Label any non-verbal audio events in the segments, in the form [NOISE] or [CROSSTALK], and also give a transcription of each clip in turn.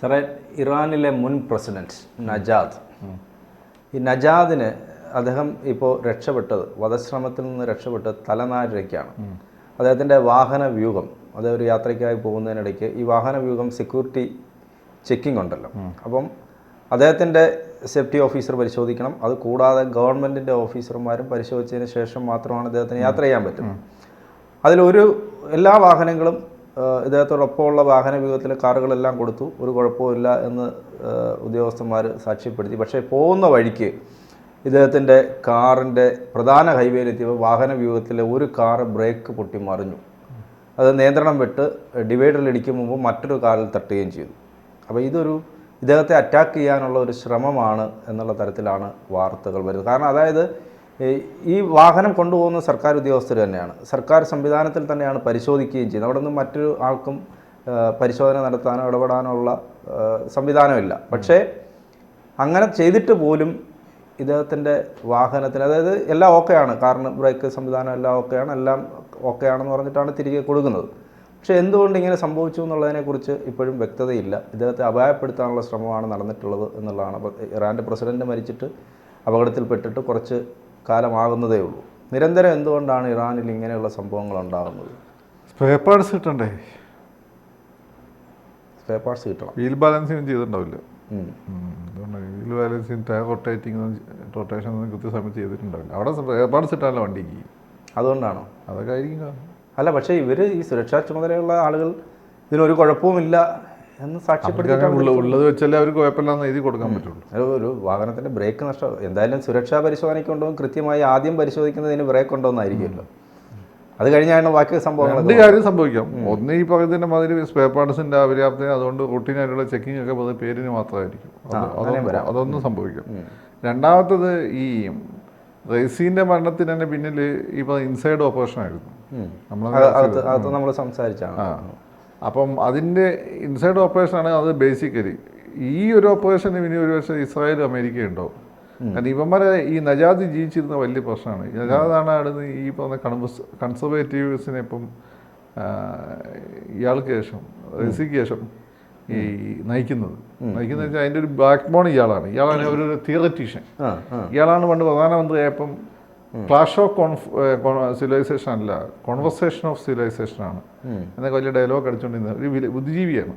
സാറേ ഇറാനിലെ മുൻ പ്രസിഡന്റ് നജാദ്. ഈ നജാദിന് അദ്ദേഹം ഇപ്പോൾ രക്ഷപ്പെട്ടത് വധശ്രമത്തിൽ നിന്ന് രക്ഷപ്പെട്ടത് തലനാരിഴയ്ക്കാണ്. അദ്ദേഹത്തിന്റെ വാഹന വ്യൂഹം അതായത് ഒരു യാത്രയ്ക്കായി പോകുന്നതിനിടയ്ക്ക് ഈ വാഹന വ്യൂഹം സെക്യൂരിറ്റി ചെക്കിംഗ് ഉണ്ടല്ലോ. അപ്പം അദ്ദേഹത്തിന്റെ സേഫ്റ്റി ഓഫീസർ പരിശോധിക്കണം. അത് കൂടാതെ ഗവൺമെന്റിന്റെ ഓഫീസർമാരും പരിശോധിച്ചതിന് ശേഷം മാത്രമാണ് അദ്ദേഹത്തിന് യാത്ര ചെയ്യാൻ പറ്റും അതിലൊരു എല്ലാ വാഹനങ്ങളും ഇദ്ദേഹത്തോടൊപ്പമുള്ള വാഹന വ്യൂഹത്തിലെ കാറുകളെല്ലാം കൊടുത്തു. ഒരു കുഴപ്പമില്ല എന്ന് ഉദ്യോഗസ്ഥന്മാർ സാക്ഷ്യപ്പെടുത്തി. പക്ഷേ പോകുന്ന വഴിക്ക് ഇദ്ദേഹത്തിന്റെ കാറിന്റെ പ്രധാന ഹൈവേയിലെത്തിയപ്പോൾ വാഹന വ്യൂഹത്തിലെ ഒരു കാർ ബ്രേക്ക് പൊട്ടി മറിഞ്ഞു അത് നിയന്ത്രണം വിട്ട് ഡിവൈഡറിൽ ഇടിക്കും മുമ്പ് മറ്റൊരു കാറിൽ തട്ടുകയും ചെയ്തു. അപ്പോൾ ഇതൊരു ഇദ്ദേഹത്തെ അറ്റാക്ക് ചെയ്യാനുള്ള ഒരു ശ്രമമാണ് എന്നുള്ള തരത്തിലാണ് വാർത്തകൾ വരുന്നത്. കാരണം അതായത് ഈ- വാഹനം കൊണ്ടുപോകുന്ന സർക്കാർ ഉദ്യോഗസ്ഥർ തന്നെയാണ്. സർക്കാർ സംവിധാനത്തിൽ തന്നെയാണ് പരിശോധിക്കുകയും ചെയ്യുന്നത്. അവിടെ നിന്ന് മറ്റൊരു ആൾക്കും പരിശോധന നടത്താനോ ഇടപെടാനോ ഉള്ള സംവിധാനമില്ല പക്ഷേ അങ്ങനെ ചെയ്തിട്ട് പോലും ഇദ്ദേഹത്തിന്റെ വാഹനത്തിന് അതായത് എല്ലാം ഓക്കെയാണ് കാരണം ബ്രേക്ക് സംവിധാനം എല്ലാം ഓക്കെയാണ് എല്ലാം ഓക്കെയാണെന്ന് പറഞ്ഞിട്ടാണ് തിരികെ കൊടുക്കുന്നത്. പക്ഷേ എന്തുകൊണ്ട് ഇങ്ങനെ സംഭവിച്ചു എന്നുള്ളതിനെക്കുറിച്ച് ഇപ്പോഴും വ്യക്തതയില്ല. ഇദ്ദേഹത്തെ അപായപ്പെടുത്താനുള്ള ശ്രമമാണ് നടന്നിട്ടുള്ളത് എന്നുള്ളതാണ്. അപ്പോൾ ഇറാന്റെ പ്രസിഡന്റ് മരിച്ചിട്ട് അപകടത്തിൽപ്പെട്ടിട്ട് കുറച്ച് കാലമാകുന്നതേ ഉള്ളൂ നിരന്തരം എന്തുകൊണ്ടാണ് ഇറാനിൽ ഇങ്ങനെയുള്ള സംഭവങ്ങൾ ഉണ്ടാകുന്നത്? സ്പെയർ പാർട്സ് കിട്ടണ്ടേ? സ്പെയർ പാർട്സ് കിട്ടണം. Wheel balancing ചെയ്തിട്ടുണ്ടാവില്ല. Wheel balancing tyre rotating rotation ഒന്നും കൃത്യസമയത്ത് ചെയ്തിട്ടുണ്ടാവില്ല. അവിടെ സ്പെയർ പാർട്സ് ഇട്ടാണല്ലോ വണ്ടിക്ക്. അതുകൊണ്ടാണോ? അതൊക്കെ ആയിരിക്കും അല്ല പക്ഷേ ഇവർ ഈ സുരക്ഷാ ചുമതലയുള്ള ആളുകൾ ഇതിനൊരു കുഴപ്പവുമില്ല എന്ന് സാക്ഷ്യപ്പെടുത്തി ഉള്ളത് വെച്ചല്ലേ അവർക്ക് കുഴപ്പമില്ലാന്ന് എഴുതി കൊടുക്കാൻ പറ്റുള്ളൂ. ഒരു വാഹനത്തിന്റെ വാഹനത്തിന്റെ ബ്രേക്ക് നഷ്ടം എന്തായാലും സുരക്ഷാ പരിശോധനയ്ക്ക് ഉണ്ടോ കൃത്യമായി ആദ്യം പരിശോധിക്കുന്നതിന് ബ്രേക്ക് ഉണ്ടോ എന്നായിരിക്കുമല്ലോ അത് കഴിഞ്ഞാണ് ബാക്കി രണ്ട് സംഭവങ്ങൾ കാര്യം സംഭവിക്കാം. ഒന്ന് ഈ പറയുന്നതിന്റെ മാതിരി സ്പെയർ പാർട്സിന്റെ അപര്യാപ്തത അതുകൊണ്ട് റൂട്ടീനായിട്ടുള്ള ചെക്കിംഗ് ഒക്കെ പേരിന് മാത്രമായിരിക്കും. അതൊന്നും സംഭവിക്കാം. രണ്ടാമത്തത് ഈ റേസീന്റെ മരണത്തിന് തന്നെ പിന്നിൽ ഈ ഇൻസൈഡ് ഓപ്പറേഷൻ ആയിരുന്നു. നമ്മൾ സംസാരിച്ചാണ്. ആ. അപ്പം അതിന്റെ ഇൻസൈഡ് ഓപ്പറേഷനാണ് അത് ബേസിക്കലി ഈ ഒരു ഓപ്പറേഷന് ഇനി ഒരു പക്ഷേ ഇസ്രായേലും അമേരിക്കയും ഉണ്ടോ? കാരണം ഇവന്മാരെ ഈ നജാദ് ജീവിച്ചിരുന്ന വലിയ പ്രശ്നമാണ്. നജാദാണ് അവിടുന്ന് ഈ പറഞ്ഞ കൺവസ് കൺസർവേറ്റീവ്സിനെ ഇപ്പം ഇയാൾക്ക് ശേഷം റസിക്ക് ശേഷം ഈ നയിക്കുന്നത്. നയിക്കുന്നത് വെച്ചാൽ അതിന്റെ ഒരു ബാക്ക് ബോൺ ഇയാളാണ് ഇയാളാണ് ഒരു തിയററ്റീഷ്യൻ. ഇയാളാണ് പണ്ട് പ്രധാനമന്ത്രിയായപ്പം ക്ലാഷ് ഓഫ് സിവിലൈസേഷൻ അല്ല കോൺവെർസേഷൻ ഓഫ് സിവിലൈസേഷൻ ആണ്. എന്നൊക്കെ വലിയ ഡയലോഗ് അടിച്ചുകൊണ്ടിരുന്നത് ഒരു ബുദ്ധിജീവിയാണ്.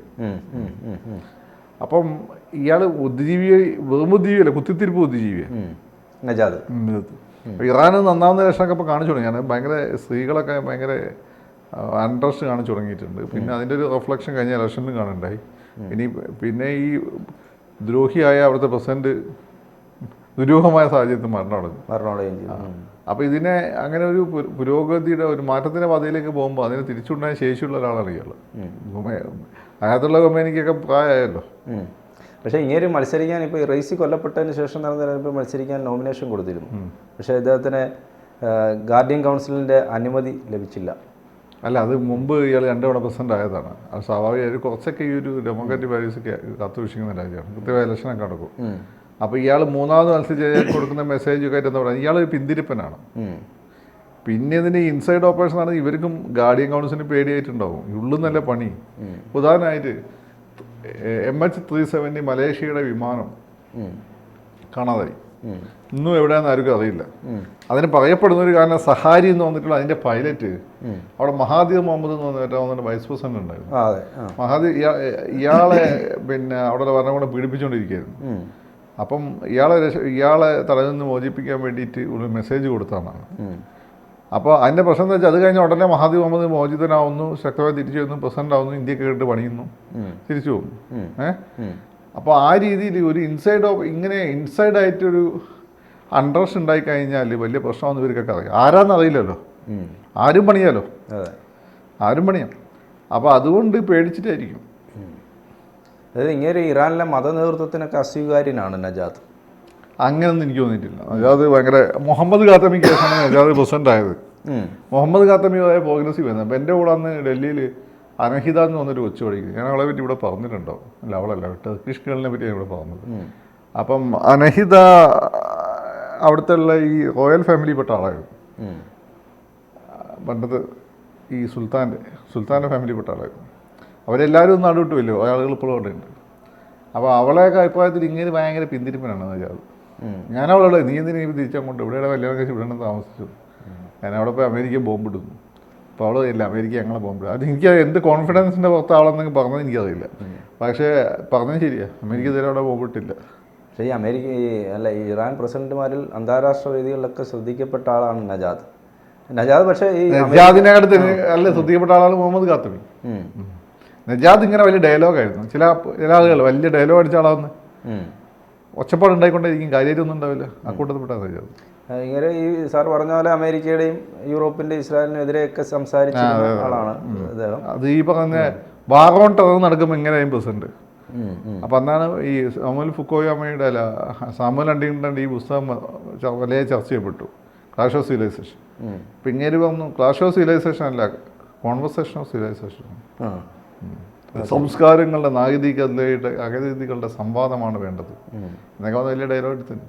അപ്പം ഇയാൾ ബുദ്ധിജീവിയെ വെറും ബുദ്ധിജീവിയല്ല കുത്തിത്തിരിപ്പ് ബുദ്ധിജീവിയാണ്. ഇറാന് നന്നാവുന്ന ലക്ഷണമൊക്കെ ഇപ്പോൾ കാണിച്ചു തുടങ്ങി. ഞാൻ ഭയങ്കര സ്ത്രീകളൊക്കെ ഭയങ്കര അൺട്രസ്റ്റ് കാണിച്ചു തുടങ്ങിയിട്ടുണ്ട്. പിന്നെ അതിന്റെ ഒരു റിഫ്ലക്ഷൻ കഴിഞ്ഞ ഇലക്ഷനിലും കാണുന്നുണ്ടായി. ഇനി പിന്നെ ഈ ദ്രോഹിയായ അവിടുത്തെ പ്രസിഡന്റ് ദുരൂഹമായ സാഹചര്യത്തിൽ മരണമടഞ്ഞു മരണമടയുകയും ചെയ്തു. അപ്പോൾ ഇതിനെ അങ്ങനെ ഒരു പുരോഗതിയുടെ ഒരു മാറ്റത്തിന്റെ പാതയിലേക്ക് പോകുമ്പോൾ അതിന് തിരിച്ചുണ്ടായ ശേഷിയുള്ള ഒരാളാണ് ഇയാൾ അയാത്തുള്ള കമ്പനിക്കൊക്കെ പ്രായമായല്ലോ. പക്ഷേ ഇങ്ങനെ മത്സരിക്കാൻ ഇപ്പോൾ റേസി കൊല്ലപ്പെട്ടതിന് ശേഷം നടന്ന മത്സരിക്കാൻ നോമിനേഷൻ കൊടുത്തിരുന്നു. പക്ഷേ ഇദ്ദേഹത്തിന് ഗാർഡിയൻ കൗൺസിലിന്റെ അനുമതി ലഭിച്ചില്ല. അല്ല അത് മുമ്പ് ഇയാൾ രണ്ട് തവണ പ്രസിഡന്റ് ആയതാണ്. അത് സ്വാഭാവികമായിട്ട് കുറച്ചൊക്കെ ഈ ഒരു ഡെമോക്രാറ്റിക് വാല്യൂസൊക്കെ കാത്തുവീക്ഷിക്കുന്ന രാജ്യമാണ്. കൃത്യമായ ഇലക്ഷനൊക്കെ നടക്കും. അപ്പോൾ ഇയാൾ മൂന്നാമത് മത്സരിച്ച് കൊടുക്കുന്ന മെസ്സേജ് കയറ്റം എന്ന് പറയുന്നത് ഇയാൾ ഒരു പിന്തിരിപ്പനാണ് പിന്നെ ഇതിന് ഇൻസൈഡ് ഓപ്പറേഷൻ ആണ് ഇവർക്കും ഗാർഡിയൻ കൗൺസിലിന് പേടിയായിട്ടുണ്ടാവും. ഉള്ളു നല്ല പണി. ഉദാഹരണമായിട്ട് എം എച്ച് ത്രീ സെവന്റി മലേഷ്യയുടെ വിമാനം. കാണാതായി. ഇന്നും എവിടെയാണെന്ന് ആർക്കും അറിയില്ല. അതിന് പറയപ്പെടുന്ന ഒരു കാരണം സഹാരി എന്ന് വന്നിട്ടുള്ള അതിന്റെ പൈലറ്റ്. അവിടെ മഹാദീർ മുഹമ്മദ് എന്ന് പറഞ്ഞിട്ട് വന്നിട്ട് വൈസ് പ്രസിഡന്റ് ഉണ്ടായിരുന്നു. മഹാദീർ ഇയാളെ പിന്നെ അവിടെ ഭരണകൂടം പീഡിപ്പിച്ചുകൊണ്ടിരിക്കുകയായിരുന്നു. അപ്പം ഇയാളെ രക്ഷ- ഇയാളെ തടവിൽ നിന്ന് മോചിപ്പിക്കാൻ വേണ്ടിയിട്ട് ഒരു മെസ്സേജ് കൊടുത്തതാണ്. അപ്പോൾ അതിന്റെ പ്രശ്നം എന്താ വെച്ചാൽ അത് കഴിഞ്ഞ ഉടനെ മഹാദി മുഹമ്മദ് മോചിതനാവുന്നു ശക്തമായി തിരിച്ചു വരുന്നു പ്രസിഡന്റ് ആവുന്നു ഇന്ത്യയ്ക്ക് കേട്ട് പണിയുന്നു. തിരിച്ചു പോകുന്നു. ഏ? ഏഹ് അപ്പോൾ ആ രീതിയിൽ ഒരു ഇൻസൈഡ് ഓഫ് ഇങ്ങനെ ഇൻസൈഡ് ആയിട്ടൊരു അണ്ടർസ് ഉണ്ടായി കഴിഞ്ഞാൽ വലിയ പ്രശ്നമാണെന്ന് ഇവർക്കൊക്കെ അറിയാം. ആരാന്ന് അറിയില്ലല്ലോ. ആരും പണിയാലോ? ആരും പണിയാം. അപ്പോൾ അതുകൊണ്ട് പേടിച്ചിട്ടായിരിക്കും. അതായത് ഇങ്ങനെ ഇറാനിലെ മത നേതൃത്വത്തിനൊക്കെ അസ്വീകാര്യനാണ് നജാദ്. അങ്ങനെയൊന്നും എനിക്ക് തോന്നിയിട്ടില്ല. നജാദ് ഭയങ്കര മുഹമ്മദ് ഖാത്തമിക്ക് ശേഷമാണ് നജാദ് പ്രസിഡന്റ് ആയത്. മുഹമ്മദ് ഖാത്തമി ആയ പ്രോഗ്രസീവ് ആയിരുന്നു. അപ്പം എന്റെ കൂടെ അന്ന് ഡൽഹിയിൽ അനഹിത എന്ന് പറഞ്ഞൊരു കൊച്ചു പഠിക്കുന്നത് ഞാൻ അവളെ പറ്റി ഇവിടെ പറഞ്ഞിട്ടുണ്ടോ അല്ല അവളല്ല ടർക്കിഷ് ഗേളിനെ പറ്റി ഞാൻ ഇവിടെ പറഞ്ഞത്. അപ്പം അനഹിത അവിടുത്തെ ഉള്ള ഈ റോയൽ ഫാമിലിപ്പെട്ട ആളായിരുന്നു. പണ്ടത് ഈ സുൽത്താന്റെ സുൽത്താന്റെ ഫാമിലിപ്പെട്ട ആളായിരുന്നു. അവരെല്ലാവരും ഒന്ന് നടുവിട്ട് വല്ലോ ആളുകൾ ഇപ്പോഴും അവിടെ ഉണ്ട്. അപ്പോൾ അവളെ അഭിപ്രായത്തിൽ ഇങ്ങനെ ഭയങ്കര പിന്തിരിപ്പനാണ് അയാൾ. ഞാൻ അവളോട് നീ എന്തിനാ തിരിച്ചങ്ങോട്ട് ഇവിടെ കല്യാണം കഴിച്ച് ഇവിടെ താമസിച്ചു. ഞാൻ അവിടെ പോയി അമേരിക്ക ബോംബിടുന്നു. അപ്പോൾ അവൾ ഇല്ല അമേരിക്ക ഞങ്ങളെ ബോംബിടും. അത് എനിക്ക് എന്ത് കോൺഫിഡൻസിന്റെ പുറത്ത് ആളെന്നെങ്കിൽ പറഞ്ഞത് എനിക്കറിയില്ല. പക്ഷേ പറഞ്ഞത് ശരിയാണ് അമേരിക്ക ഇതുവരെ അവിടെ ബോംബിട്ടില്ല. പക്ഷേ ഈ അമേരിക്ക ഈ അല്ല ഈ ഇറാൻ പ്രസിഡന്റുമാരിൽ അന്താരാഷ്ട്ര വേദികളിലൊക്കെ ശ്രദ്ധിക്കപ്പെട്ട ആളാണ് നജാദ്. നജാദ് പക്ഷേ ഈ നജാദിനെ അടുത്ത് അല്ല ശ്രദ്ധിക്കപ്പെട്ട ആളാണ് മുഹമ്മദ് ഖാത്തമി. നജാദ് ഇങ്ങനെ വലിയ ഡയലോഗായിരുന്നു. ചില ചില ആളുകൾ വലിയ ഡയലോഗ് അടിച്ച ആളാന്ന് ഉം. ഒച്ചപ്പാട് ഉണ്ടായിക്കൊണ്ടേയിരിക്കും. കാര്യമായിട്ടൊന്നും ഉണ്ടാവില്ല. ആ കൂട്ടത്തിൽപ്പെട്ട നജാദ്. ഇങ്ങനെ ഈ സാർ പറഞ്ഞ പോലെ അമേരിക്കയുടെയും യൂറോപ്പിന്റെ ഇസ്രായേലിനും എതിരെയൊക്കെ സംസാരിച്ച ആളാണ് അദ്ദേഹം അത് ഈ പറഞ്ഞ വാഗോൺ ടെറർ നടക്കുമ്പോൾ ഇങ്ങനെയും പ്രസിഡന്റ്. അപ്പൊ അന്നാണ് ഈ സാമുൽ ഫുക്കോയാമയുടെ അല്ല സാമുൽ അണ്ടിയുടെ ഈ പുസ്തകം വലിയ ചർച്ച ചെയ്യപ്പെട്ടു. Clash of civilisation. പിന്നീട് വന്നു ക്ലാഷ് ഓഫ് സിവിലൈസേഷൻ അല്ല കോൺവെർസേഷൻ ഓഫ് സിവിലൈസേഷൻ. ആ. സംസ്കാരങ്ങളുടെ നാഗരികതയുടെ അഗതികളുടെ സംവാദമാണ് വേണ്ടത്. എന്നൊക്കെ വലിയ ഡയലോഗ് തന്നെ.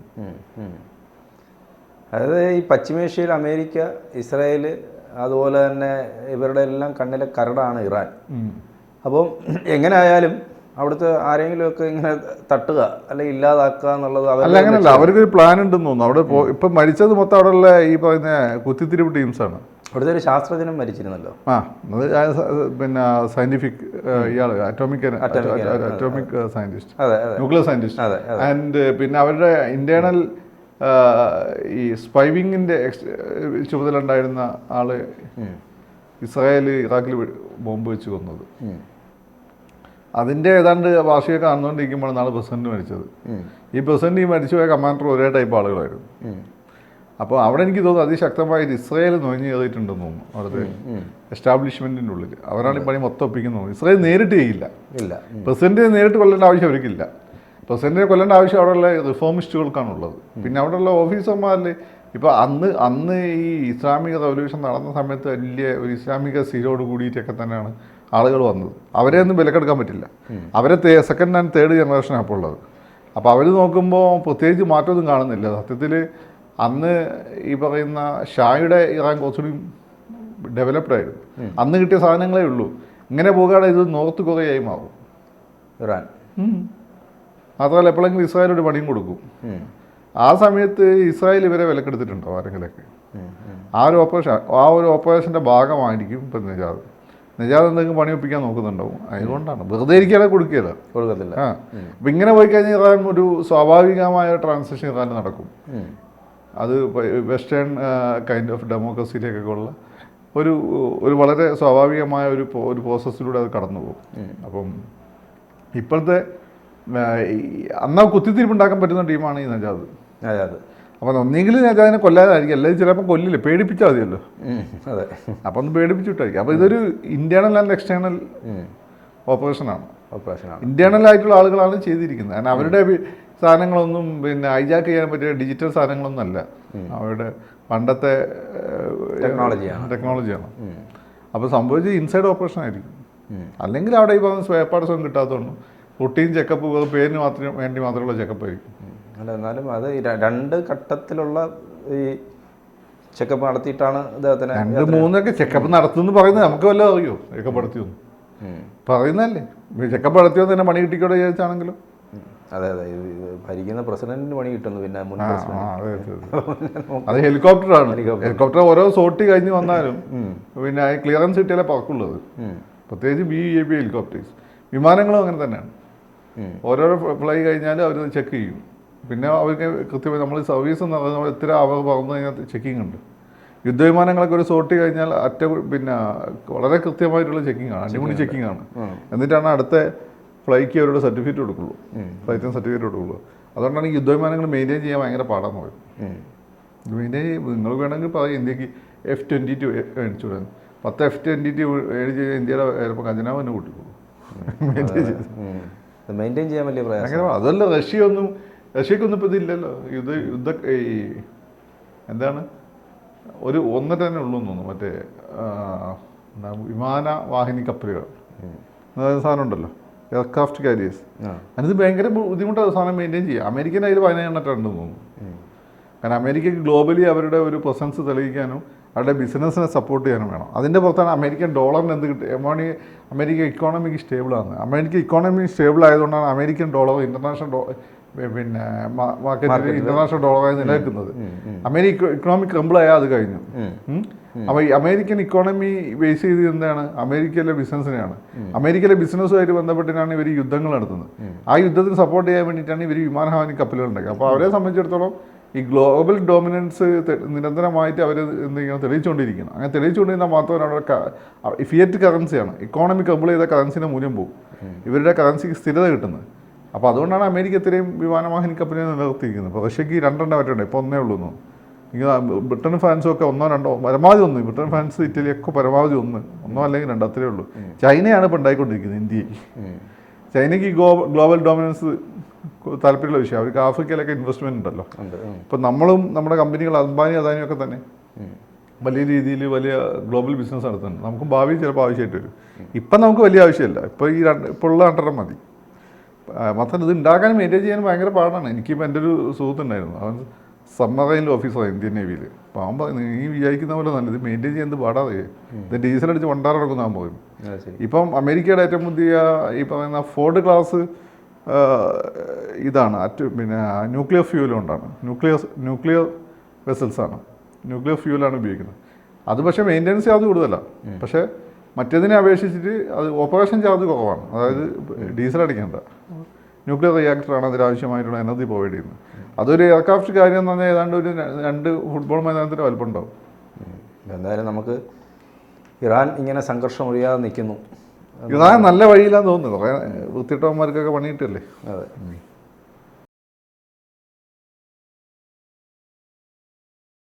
അതായത് ഈ പശ്ചിമേഷ്യയിൽ അമേരിക്ക ഇസ്രായേൽ അതുപോലെ തന്നെ ഇവരുടെ എല്ലാം കണ്ണിലെ കരടാണ് ഇറാൻ. അപ്പം എങ്ങനെ ആയാലും അവിടുത്തെ ആരെങ്കിലുമൊക്കെ ഇങ്ങനെ തട്ടുക അല്ലെങ്കിൽ ഇല്ലാതാക്കുക എന്നുള്ളത് അല്ല അങ്ങനെയല്ല അവർക്കൊരു പ്ലാൻ ഉണ്ടെന്ന് തോന്നുന്നു. അവിടെ ഇപ്പൊ ഇപ്പം മരിച്ചത് മൊത്തം അവിടെയുള്ള ഈ പറയുന്ന കുത്തിത്തിരിവ് ടീംസാണ് അവിടുത്തെ ഒരു ശാസ്ത്രജ്ഞനും മരിച്ചിരുന്നല്ലോ. ആ പിന്നെ സയന്റിഫിക് ഇയാൾ atomic atomic scientist nuclear scientist and പിന്നെ അവരുടെ ഇന്റേണൽ ഈ സ്പൈവിങ്ങിന്റെ ചുമതല ഉണ്ടായിരുന്ന ആൾ. ഇസ്രായേൽ ഇറാഖിൽ ബോംബ് വെച്ച് കൊന്നത്. അതിന്റെ ഏതാണ്ട് വാർഷിക കാണുന്നോണ്ടിരിക്കുമ്പോഴാണ് നാളെ പ്രസിഡന്റ് മരിച്ചത്. ഈ പ്രസിഡന്റ് ഈ മരിച്ചുപോയ കമാൻഡർ ഒരേ ടൈപ്പ് ആളുകളായിരുന്നു. അപ്പോൾ അവിടെ എനിക്ക് തോന്നുന്നു അതിശക്തമായിട്ട് ഇസ്രായേൽ നുഴഞ്ഞു കയറിയിട്ടുണ്ടെന്ന് തോന്നുന്നു അവിടുത്തെ. എസ്റ്റാബ്ലിഷ്മെന്റിന്റെ ഉള്ളിൽ. അവരാണ് ഈ പണി മൊത്തം ഒപ്പിക്കുന്നത് ഇസ്രായേൽ നേരിട്ട് ചെയ്യില്ല. ഇല്ല. പ്രസിഡന്റിനെ നേരിട്ട് കൊല്ലേണ്ട ആവശ്യം അവർക്കില്ല. പ്രസിഡന്റിനെ കൊല്ലേണ്ട ആവശ്യം അവിടെയുള്ള റിഫോമിസ്റ്റുകൾക്കാണുള്ളത്. പിന്നെ അവിടെയുള്ള ഓഫീസർമാരിൽ ഇപ്പോൾ അന്ന് അന്ന് ഈ ഇസ്ലാമിക റവല്യൂഷൻ നടന്ന സമയത്ത് വലിയ ഒരു ഇസ്ലാമിക സീരോട് കൂടിയിട്ടൊക്കെ തന്നെയാണ് ആളുകൾ വന്നത്. അവരെ ഒന്നും വിലക്കെടുക്കാൻ പറ്റില്ല. അവരെ സെക്കൻഡ് ആൻഡ് തേർഡ് ജനറേഷൻ അപ്പോൾ ഉള്ളത് അപ്പോൾ അവർ നോക്കുമ്പോൾ പ്രത്യേകിച്ച് മാറ്റമൊന്നും കാണുന്നില്ല. സത്യത്തിൽ അന്ന് ഈ പറയുന്ന ഷായുടെ ഇറാൻ കുറച്ചുകൂടി ഡെവലപ്ഡ് ആയിരുന്നു. അന്ന് കിട്ടിയ സാധനങ്ങളേ ഉള്ളൂ. ഇങ്ങനെ പോകുകയാണെങ്കിൽ ഇത് നോർത്ത് കൊറിയയായി മാറും. ഇറാൻ. മാത്രമല്ല എപ്പോഴെങ്കിലും ഇസ്രായേൽ ഒരു പണിയും കൊടുക്കും. ആ സമയത്ത് ഇസ്രായേൽ ഇവരെ വിലക്കെടുത്തിട്ടുണ്ടോ ആരെങ്കിലൊക്കെ. ആ ഒരു ഓപ്പറേഷൻ ആ ഒരു ഓപ്പറേഷന്റെ ഭാഗമായിരിക്കും ഇപ്പം നിജാദ്. നിജാദ് എന്തെങ്കിലും പണി ഒപ്പിക്കാൻ നോക്കുന്നുണ്ടാവും. അതുകൊണ്ടാണ്. വെറുതെ ഇരിക്കാതെ കൊടുക്കുകയില്ല. കൊടുക്കത്തില്ല. ആ. അപ്പം ഇങ്ങനെ പോയി കഴിഞ്ഞാൽ ഇറാൻ ഒരു സ്വാഭാവികമായ ട്രാൻസാക്ഷൻ ഇറാൻ നടക്കും. അത് വെസ്റ്റേൺ കൈൻഡ് ഓഫ് ഡെമോക്രസിയിലേക്കൊക്കെ ഉള്ള ഒരു ഒരു വളരെ സ്വാഭാവികമായ ഒരു ഒരു പ്രോസസ്സിലൂടെ അത് കടന്നു പോകും അപ്പം ഇപ്പോഴത്തെ അന്നാ കുത്തിത്തിരിപ്പുണ്ടാക്കാൻ പറ്റുന്ന ടീമാണ് ഈ നജാദ്. നജാദ് അപ്പം ഒന്നെങ്കിൽ നജാദിനെ കൊല്ലാതായിരിക്കും. അല്ലെങ്കിൽ ചിലപ്പോൾ കൊല്ലില്ല. പേടിപ്പിച്ചാൽ മതിയല്ലോ. അതെ. അപ്പം ഒന്ന് പേടിപ്പിച്ചിട്ടായിരിക്കും അപ്പോൾ ഇതൊരു ഇന്റേണൽ ആൻഡ് എക്സ്റ്റേണൽ. ഓപ്പറേഷനാണ് ഓപ്പറേഷനാണ് ഇന്റേണൽ ആയിട്ടുള്ള ആളുകളാണ് ചെയ്തിരിക്കുന്നത്. കാരണം അവരുടെ സാധനങ്ങളൊന്നും പിന്നെ ഹൈജാക്ക് ചെയ്യാൻ പറ്റിയ ഡിജിറ്റൽ സാധനങ്ങളൊന്നും അല്ല. അവരുടെ പണ്ടത്തെ ടെക്നോളജിയാണ്. ടെക്നോളജിയാണ്. അപ്പോൾ സംഭവിച്ചത് ഇൻസൈഡ് ഓപ്പറേഷൻ ആയിരിക്കും. അല്ലെങ്കിൽ അവിടെ ഈ പറഞ്ഞ സ്പെയർ പാർട്സ് ഒന്നും കിട്ടാത്തതുകൊണ്ട് റുട്ടീൻ ചെക്കപ്പ് പേരിന് മാത്രം വേണ്ടി മാത്രമുള്ള ചെക്കപ്പ് ആയിരിക്കും. അല്ല എന്നാലും അത് രണ്ട് ഘട്ടത്തിലുള്ള ഈ ചെക്കപ്പ് നടത്തിയിട്ടാണ് ഇദ്ദേഹത്തിന് രണ്ട് മൂന്നൊക്കെ ചെക്കപ്പ് നടത്തുമെന്ന് പറയുന്നത് നമുക്ക് വല്ലതും അറിയോ? ചെക്കപ്പ് നടത്തിയൊന്നും പറയുന്നല്ലേ പറയുന്നതല്ലേ. ചെക്കപ്പ് നടത്തിയോ തന്നെ പണി കിട്ടിക്കോടെ വിചാരിച്ചാണെങ്കിലും. അതെ അതെ. ഭരിക്കുന്ന പ്രസിഡന്റിന് പണി കിട്ടുന്നു പിന്നെ മുൻ അതെ, [LAUGHS] ഹെലികോപ്റ്ററാണ്. ഹെലികോപ്റ്റർ. ഓരോ സോട്ടി കഴിഞ്ഞ് വന്നാലും പിന്നെ ക്ലിയറൻസ് കിട്ടിയാലേ പറക്കുള്ളത് പ്രത്യേകിച്ച് ബി എ പി ഹെലികോപ്റ്റേഴ്സ്. വിമാനങ്ങളും അങ്ങനെ തന്നെയാണ്. ഓരോ ഓരോരോ ഫ്ലൈ കഴിഞ്ഞാൽ അവർ ചെക്ക് ചെയ്യും. പിന്നെ അവർക്ക് കൃത്യമായി നമ്മൾ സർവീസ് എത്ര അവർ പറന്നു കഴിഞ്ഞാൽ ചെക്കിംഗ് ഉണ്ട്. യുദ്ധവിമാനങ്ങളൊക്കെ ഒരു സോട്ടി കഴിഞ്ഞാൽ അറ്റ പിന്നെ വളരെ കൃത്യമായിട്ടുള്ള ചെക്കിംഗ് ആണ്. അടിമുടി ചെക്കിംഗ് ആണ്. എന്നിട്ടാണ് അടുത്ത ഫ്ലൈക്ക് അവരുടെ സർട്ടിഫിക്കറ്റ് കൊടുക്കുള്ളൂ. ഫ്ലൈറ്റിന് സർട്ടിഫിക്കറ്റ് കൊടുക്കുള്ളൂ. അതുകൊണ്ടാണ് ഈ യുദ്ധവിമാനങ്ങൾ മെയിന്റെയിൻ ചെയ്യാൻ ഭയങ്കര പാടാന്ന് പറയും ഉം. മെയിന്റെയിൻ നിങ്ങൾ വേണമെങ്കിൽ പറയും ഇന്ത്യയ്ക്ക് എഫ് ട്വന്റി ടു മേടിച്ചു വിടാൻ. പത്ത് എഫ് ട്വന്റി ടു മേടിച്ച് കഴിഞ്ഞാൽ ഇന്ത്യയുടെ ചിലപ്പോൾ ഖജനാവ് തന്നെ കൂട്ടിക്കോളൂ. മെയിന്റെയിൻ ചെയ്ത്. മെയിന്റെയിൻ ചെയ്യാൻ വലിയ പ്രയാസം. അതല്ല റഷ്യ ഒന്നും റഷ്യക്കൊന്നും ഇപ്പോൾ ഇതില്ലല്ലോ. യുദ്ധ യുദ്ധ ഈ എന്താണ്? ഒരു ഒന്നര തന്നെ ഉള്ളൂ തോന്നുന്നു. മറ്റേ എന്താ, വിമാന വാഹിനി കപ്പലുകൾ. സാധനം ഉണ്ടല്ലോ. Aircraft carriers. അതിന് ഭയങ്കര ബുദ്ധിമുട്ടാണ് സാധനം മെയിന്റെയിൻ ചെയ്യുക അമേരിക്കൻ അതിൽ പതിനെണ്ണിട്ടുണ്ടെന്ന് തോന്നുന്നു കാരണം അമേരിക്കയ്ക്ക് ഗ്ലോബലി അവരുടെ ഒരു പ്രസൻസ് തെളിയിക്കാനും അവരുടെ ബിസിനസ്സിനെ സപ്പോർട്ട് ചെയ്യാനും വേണം. അതിന്റെ പുറത്താണ് അമേരിക്കൻ ഡോളറിന് എന്ത് കിട്ടും എമോണി അമേരിക്ക ഇക്കോണമിക്ക് സ്റ്റേബിളാണ് അമേരിക്ക ഇക്കോണമി സ്റ്റേബിൾ ആയതുകൊണ്ടാണ് അമേരിക്കൻ ഡോളർ ഇന്റർനാഷണൽ ഡോ പിന്നെ മാർക്കറ്റിൽ ഇന്റർനാഷണൽ ഡോളറായി നിലനിൽക്കുന്നത്. അമേരിക്ക ഇക്കണോമിക് ആയാൽ അത് കഴിഞ്ഞു. അപ്പൊ ഈ അമേരിക്കൻ ഇക്കോണമി ബേസ് ചെയ്ത് എന്താണ്? അമേരിക്കയിലെ ബിസിനസ്സിനെയാണ് അമേരിക്കയിലെ ബിസിനസ്സുമായിട്ട് ബന്ധപ്പെട്ടിട്ടാണ് ഇവർ യുദ്ധങ്ങൾ നടത്തുന്നത്. ആ യുദ്ധത്തിന് സപ്പോർട്ട് ചെയ്യാൻ വേണ്ടിയിട്ടാണ് ഇവർ വിമാനഹാനി കപ്പലുകൾ ഉണ്ടാക്കുക അപ്പോൾ അവരെ സംബന്ധിച്ചിടത്തോളം ഈ ഗ്ലോബൽ ഡോമിനൻസ് നിരന്തരമായിട്ട് അവർ എന്തെങ്കിലും തെളിയിച്ചുകൊണ്ടിരിക്കണം അങ്ങനെ തെളിയിച്ചുകൊണ്ടിരുന്നാൽ മാത്രമല്ല അവരുടെ ഫിയറ്റ് കറൻസിയാണ് ഇക്കോണമി കമ്പിൾ ചെയ്ത കറൻസിന്റെ മൂല്യം പോകും. ഇവരുടെ കറൻസിക്ക് സ്ഥിരത കിട്ടുന്നത്. അപ്പോൾ അതുകൊണ്ടാണ് അമേരിക്ക ഇത്രയും വിമാനവാഹിനി കപ്പലിനെ നിലനിർത്തിയിരിക്കുന്നത്. ഇപ്പോൾ റഷ്യക്ക് രണ്ടെണ്ണം പറ്റുണ്ട് ഇപ്പോൾ ഒന്നേ ഉള്ളൂ ഇങ്ങനെ ബ്രിട്ടൻ ഫ്രാൻസും ഒക്കെ ഒന്നോ രണ്ടോ പരമാവധി ഒന്ന്. ബ്രിട്ടൻ ഫ്രാൻസ് ഇറ്റലിയൊക്കെ പരമാവധി ഒന്ന്. ഒന്നോ അല്ലെങ്കിൽ രണ്ടോ അത്രേ ഉള്ളൂ. ചൈനയാണ് ഇപ്പോൾ ഉണ്ടായിക്കൊണ്ടിരിക്കുന്നത് ഇന്ത്യയിൽ. ചൈനയ്ക്ക് ഗ്ലോ ഗ്ലോബൽ ഡോമിനൻസ് താല്പര്യമുള്ള വിഷയം. അവർക്ക് ആഫ്രിക്കയിലൊക്കെ ഇൻവെസ്റ്റ്മെന്റ് ഉണ്ടല്ലോ. ഉണ്ട്. ഇപ്പം നമ്മളും നമ്മുടെ കമ്പനികൾ അംബാനി അദാനിയും ഒക്കെ തന്നെ വലിയ രീതിയിൽ വലിയ ഗ്ലോബൽ ബിസിനസ് നടത്തുന്നുണ്ട്. നമുക്കും ഭാവിയിൽ ചിലപ്പോൾ ആവശ്യമായിട്ട് വരും. ഇപ്പം നമുക്ക് വലിയ ആവശ്യമില്ല. ഇപ്പോൾ ഈ രണ്ട് ഇപ്പോൾ ഉള്ള രണ്ടെണ്ണം മതി. മാത്രമല്ല ഇത് ഉണ്ടാക്കാനും മെയിന്റെയിൻ ചെയ്യാൻ ഭയങ്കര പാടാണ്. എനിക്കിപ്പോൾ എന്റെ ഒരു സുഹൃത്തുണ്ടായിരുന്നു. അവൻ സബ്മറൈനിൽ ഓഫീസറാണ് ഇന്ത്യൻ നേവിയിൽ അപ്പോൾ അവൻ നീ വിചാരിക്കുന്ന പോലെ നല്ലത് മെയിന്റെയിൻ ചെയ്യാൻ പാടാതെ ഇത് ഡീസൽ അടിച്ച് വണ്ടാറിറക്കുന്ന അവൻ പോയി ഇപ്പം അമേരിക്കയുടെ ഏറ്റവും പുതിയ ഈ പറയുന്ന ഫോർഡ് ക്ലാസ് ഇതാണ്. അറ്റ് പിന്നെ ന്യൂക്ലിയർ ഫ്യൂൽ കൊണ്ടാണ്. ന്യൂക്ലിയർ ന്യൂക്ലിയർ വെസൽസാണ് ആണ്. ന്യൂക്ലിയർ ഫ്യൂലാണ് ഉപയോഗിക്കുന്നത്. അത് പക്ഷേ മെയിന്റെനൻസ് ചാർജ് കൂടുതലാണ് പക്ഷേ മറ്റേതിനെ അപേക്ഷിച്ചിട്ട് അത് ഓപ്പറേഷൻ ചാർജ് കുറവാണ്. അതായത് ഡീസൽ അടിക്കേണ്ട. ന്യൂക്ലിയർ റിയാക്ടറാണ് അതിലാവശ്യമായിട്ടുള്ള എനർജി പ്രൊവൈഡ് ചെയ്യുന്നത്. അതൊരു എയർക്രാഫ്റ്റ് കാര്യം എന്ന് പറഞ്ഞാൽ ഏതാണ്ട് ഒരു രണ്ട് ഫുട്ബോൾ മൈതാനത്തിന്റെ വലുപ്പം ഉണ്ടാവും എന്തായാലും നമുക്ക് ഇറാൻ ഇങ്ങനെ സംഘർഷം ഒഴിയാതെ നിൽക്കുന്നു. ഇറാൻ നല്ല വഴിയിലാന്ന് തോന്നുന്നു. കുറേ വൃത്തിട്ടവന്മാർക്കൊക്കെ പണിയിട്ടല്ലേ? അതെ.